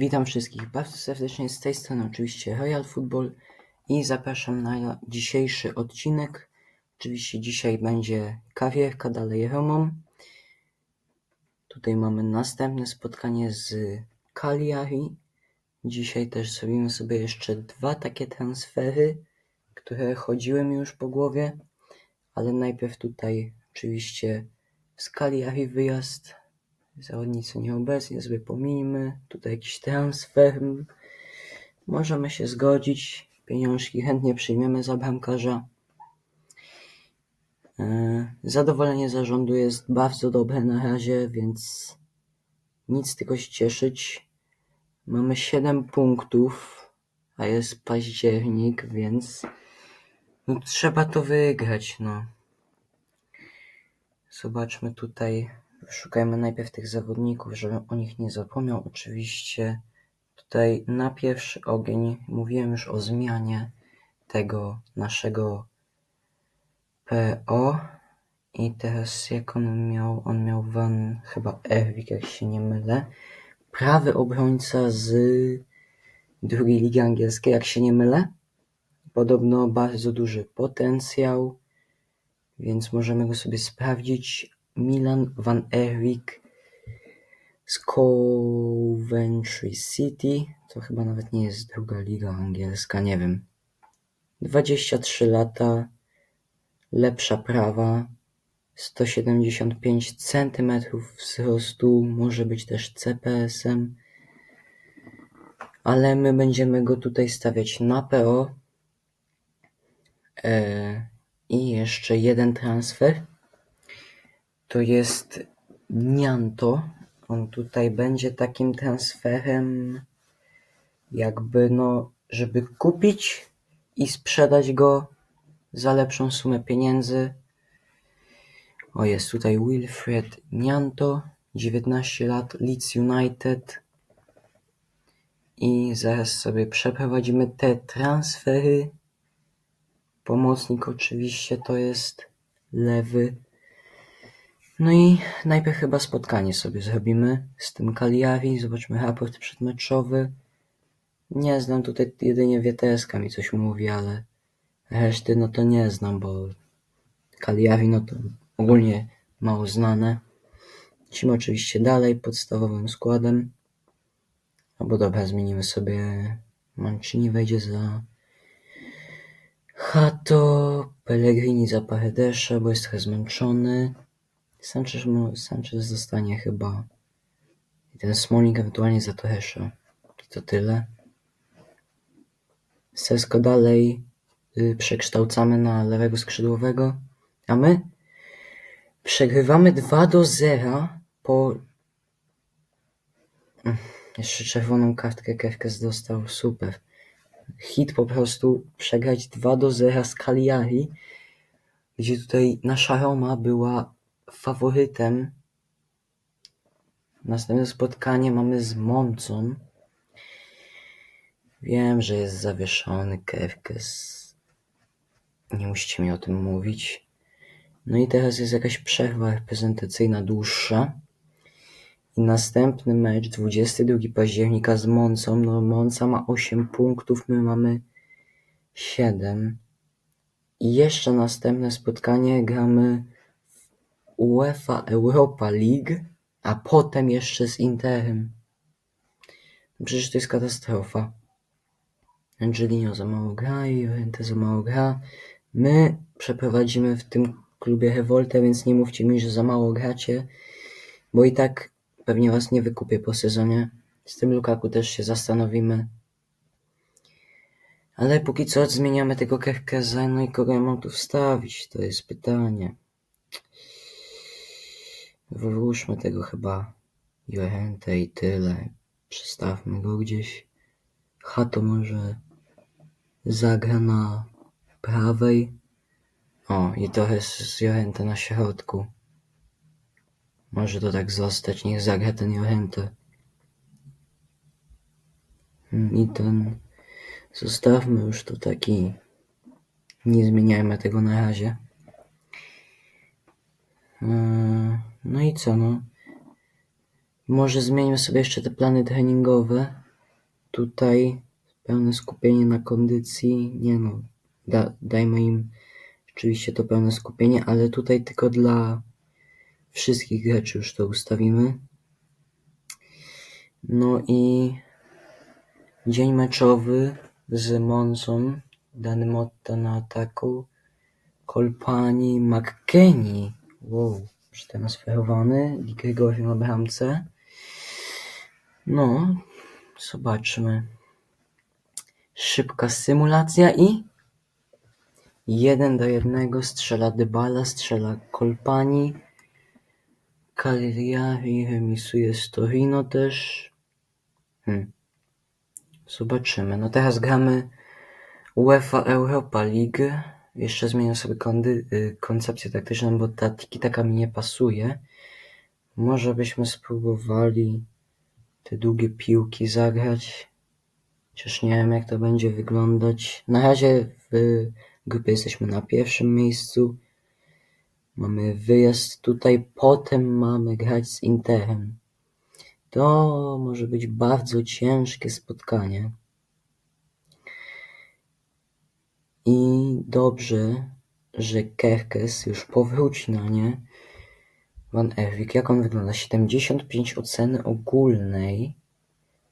Witam wszystkich bardzo serdecznie z tej strony oczywiście Royal Football i zapraszam na dzisiejszy odcinek. Oczywiście dzisiaj będzie kawierka dalej Romą. Tutaj mamy następne spotkanie z Cagliari. Dzisiaj też zrobimy sobie jeszcze dwa takie transfery, które chodziły mi już po głowie, ale najpierw tutaj oczywiście z Cagliari wyjazd zawodnicy nieobecni, sobie pomijmy, tutaj jakiś transfer, możemy się zgodzić, pieniążki chętnie przyjmiemy za bramkarza. E, Zadowolenie zarządu jest bardzo dobre na razie, więc nic tylko się cieszyć. Mamy 7 punktów, a jest październik, więc no, trzeba to wygrać, no. Zobaczmy tutaj, szukajmy najpierw tych zawodników, żebym o nich nie zapomniał. Oczywiście tutaj na pierwszy ogień mówiłem już o zmianie tego naszego PO i teraz jak on miał, on miał Van chyba Erwik, jak się nie mylę. Prawy obrońca z drugiej ligi angielskiej, jak się nie mylę. Podobno bardzo duży potencjał, więc możemy go sobie sprawdzić. Milan Van Erwik z Coventry City. To chyba nawet nie jest druga liga angielska, nie wiem. 23 lata, lepsza prawa, 175 cm wzrostu, może być też CPS-em, ale my będziemy go tutaj stawiać na PO. E, I jeszcze jeden transfer. To jest Nianto. On tutaj będzie takim transferem, jakby no, żeby kupić i sprzedać go za lepszą sumę pieniędzy. O, jest tutaj Wilfred Nianto, 19 lat, Leeds United. I zaraz sobie przeprowadzimy te transfery. Pomocnik oczywiście to jest lewy. No i najpierw chyba spotkanie sobie zrobimy z tym Cagliari. Zobaczmy raport przedmeczowy. Nie znam tutaj jedynie Wieteska mi coś mówi, ale reszty no to nie znam, bo Cagliari no to ogólnie mało znane. Lecimy oczywiście dalej podstawowym składem. Albo dobra, zmienimy sobie Mancini wejdzie za Hato, Pellegrini za Paredesze, bo jest trochę zmęczony. Sanchez, Sanchez zostanie chyba. I ten Smalling ewentualnie za Toresza. I to tyle. Sesko dalej y, przekształcamy na lewego skrzydłowego. A my przegrywamy 2 do 0 po. Mm, Jeszcze czerwoną kartkę Kefkes dostał. Super. Hit po prostu przegrać 2 do 0 z Cagliari, gdzie tutaj nasza Roma była faworytem. Następne spotkanie mamy z Moncą. Wiem, że jest zawieszony Kefkes. Nie musicie mi o tym mówić. No i teraz jest jakaś przerwa reprezentacyjna dłuższa. I następny mecz, 22 października z Moncą. No Monca ma 8 punktów, my mamy 7. I jeszcze następne spotkanie gramy UEFA Europa League, a potem jeszcze z Interem. No Przecież to jest katastrofa. Angelino za mało gra Jorente za mało gra. My przeprowadzimy w tym klubie rewoltę, więc nie mówcie mi, że za mało gracie, bo i tak pewnie was nie wykupię po sezonie. Z tym Lukaku też się zastanowimy. Ale póki co zmieniamy tego Kerkeza, no i kogo ja mam tu wstawić? To jest pytanie. Wywłóżmy tego chyba Jorente i tyle. Przestawmy go gdzieś. Hato może zagra na prawej. O, i trochę z Jorente na środku. Może to tak zostać, niech zagra ten Jorente. Mm, I ten... Zostawmy już to taki... Nie zmieniajmy tego na razie. Eee, No i co, no? Może zmienimy sobie jeszcze te plany treningowe. tutaj pełne skupienie na kondycji. Nie no, da, dajmy im oczywiście to pełne skupienie, ale tutaj tylko dla wszystkich graczy już to ustawimy. No i dzień meczowy z Monzą, dany Motta na ataku, Kolpani, McKennie, wow, przetransferowany, Di Gregorio na bramce. No, zobaczmy. Szybka symulacja i jeden do jednego strzela Dybala, strzela Kolpani. Cagliari remisuje z Torino też. Hmm. Zobaczymy. No teraz gramy UEFA Europa League. Jeszcze zmienię sobie kondy, y, koncepcję taktyczną, bo ta tiki taka mi nie pasuje. Może byśmy spróbowali te długie piłki zagrać. Chociaż nie wiem jak to będzie wyglądać. Na razie w grupie jesteśmy na pierwszym miejscu. Mamy wyjazd tutaj, potem mamy grać z Interem. To może być bardzo ciężkie spotkanie. I dobrze, że Kerkes już powróci na nie. Van Erwik, jak on wygląda? 75 oceny ogólnej,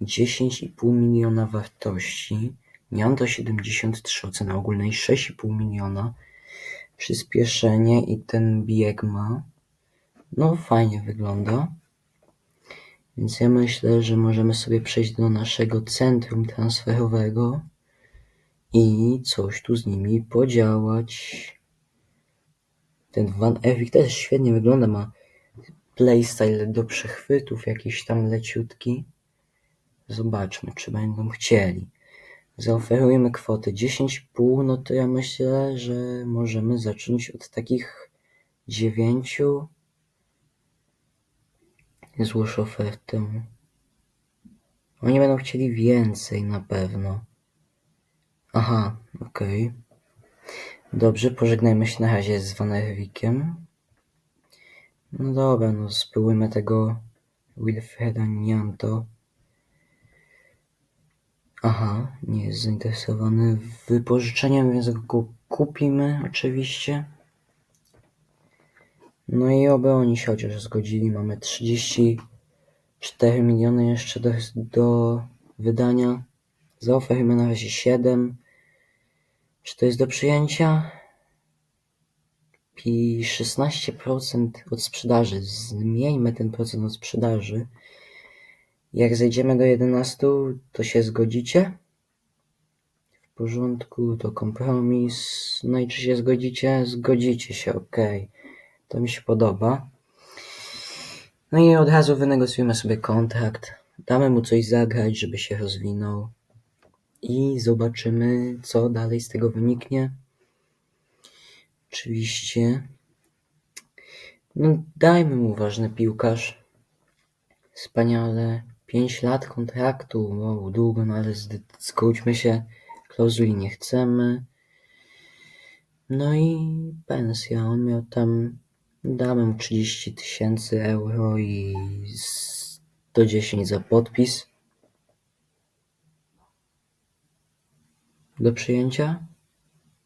10,5 miliona wartości. Nianto 73 oceny ogólnej, 6,5 miliona. Przyspieszenie i ten bieg ma. No fajnie wygląda. Więc ja myślę, że możemy sobie przejść do naszego centrum transferowego i coś tu z nimi podziałać. Ten Van Erwik też świetnie wygląda, ma playstyle do przechwytów jakiś tam leciutki. Zobaczmy, czy będą chcieli. Zaoferujemy kwotę 10,5, no to ja myślę, że możemy zacząć od takich 9. Złóż ofertę. Oni będą chcieli więcej na pewno. Aha, okej. Dobrze, pożegnajmy się na razie z Van Erwikiem. No dobra, no spróbujmy tego Wilfreda Nianto. Aha, nie jest zainteresowany wypożyczeniem, więc go kupimy oczywiście. No i oby oni się chociaż zgodzili. Mamy 34 miliony jeszcze do, do wydania. Zaoferujmy na razie 7. Czy to jest do przyjęcia? I 16% od sprzedaży. Zmieńmy ten procent od sprzedaży. Jak zejdziemy do 11, to się zgodzicie? W porządku, to kompromis. No i czy się zgodzicie? Zgodzicie się, ok. To mi się podoba. No i od razu wynegocjujemy sobie kontrakt. Damy mu coś zagrać, żeby się rozwinął. I zobaczymy, co dalej z tego wyniknie. Oczywiście. No, dajmy mu ważny piłkarz. Wspaniale. 5 lat kontraktu. Wow, długo, no ale skróćmy się. Klauzuli nie chcemy. No i pensja. On miał tam. Damy mu 30 tysięcy euro i 110 za podpis. Do przyjęcia?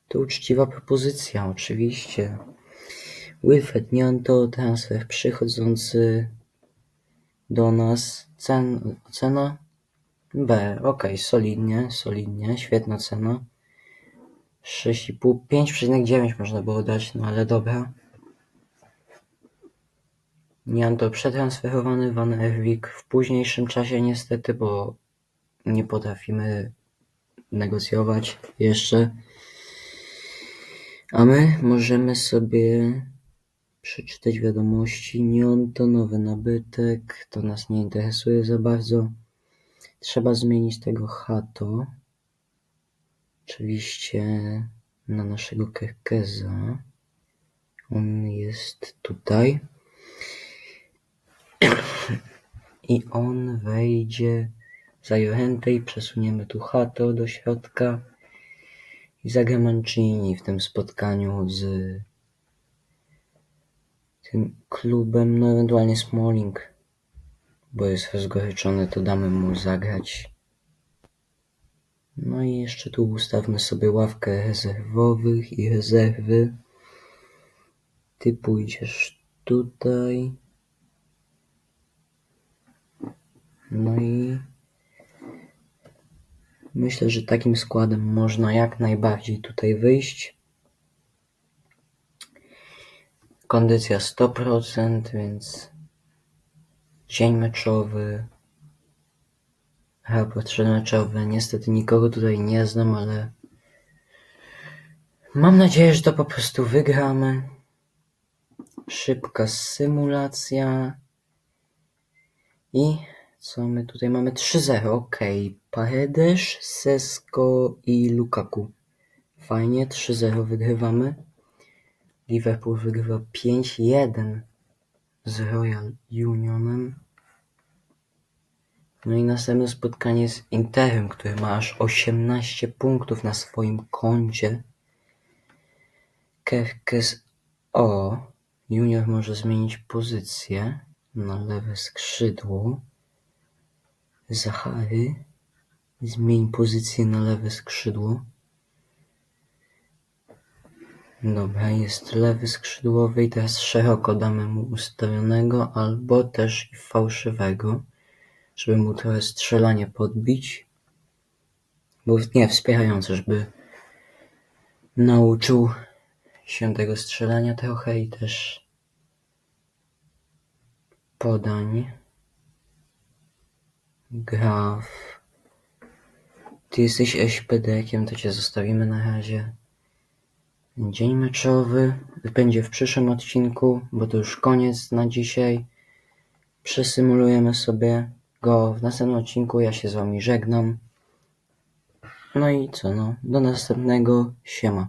To uczciwa propozycja, oczywiście. Wilfred Nianto, transfer przychodzący do nas. Cen, cena? B, ok, solidnie, solidnie, świetna cena. 6,5, 5,9 można było dać, no ale dobra. Nianto przetransferowany, Van Erwik w późniejszym czasie niestety, bo nie potrafimy negocjować jeszcze. A my możemy sobie przeczytać wiadomości. Nion to nowy nabytek, to nas nie interesuje za bardzo. Trzeba zmienić tego hato. Oczywiście na naszego Kerkeza. On jest tutaj. I on wejdzie za Jorentę i przesuniemy tu Hato do środka i zagra Mancini w tym spotkaniu z tym klubem, no ewentualnie Smalling, bo jest rozgoryczony, to damy mu zagrać. No i jeszcze tu ustawmy sobie ławkę rezerwowych i rezerwy. Ty pójdziesz tutaj. No i myślę, że takim składem można jak najbardziej tutaj wyjść. Kondycja 100%, więc dzień meczowy, raport przedmeczowy. Niestety nikogo tutaj nie znam, ale mam nadzieję, że to po prostu wygramy. Szybka symulacja. I co my tutaj mamy? 3-0, ok. Paredes, Sesko i Lukaku. Fajnie, 3-0 wygrywamy. Liverpool wygrywa 5-1 z Royal Unionem. No i następne spotkanie z Interem, który ma aż 18 punktów na swoim koncie. Kerkes o. Junior może zmienić pozycję na lewe skrzydło. Zachary zmień pozycję na lewe skrzydło. Dobra, jest lewy skrzydłowy i teraz szeroko damy mu ustawionego albo też i fałszywego, żeby mu trochę strzelanie podbić. Bo nie, wspierające, żeby nauczył się tego strzelania trochę i też podań. Graf. Ty jesteś SPD-kiem, to cię zostawimy na razie. Dzień meczowy będzie w przyszłym odcinku, bo to już koniec na dzisiaj. Przesymulujemy sobie go w następnym odcinku. Ja się z wami żegnam. No i co no, do następnego. Siema.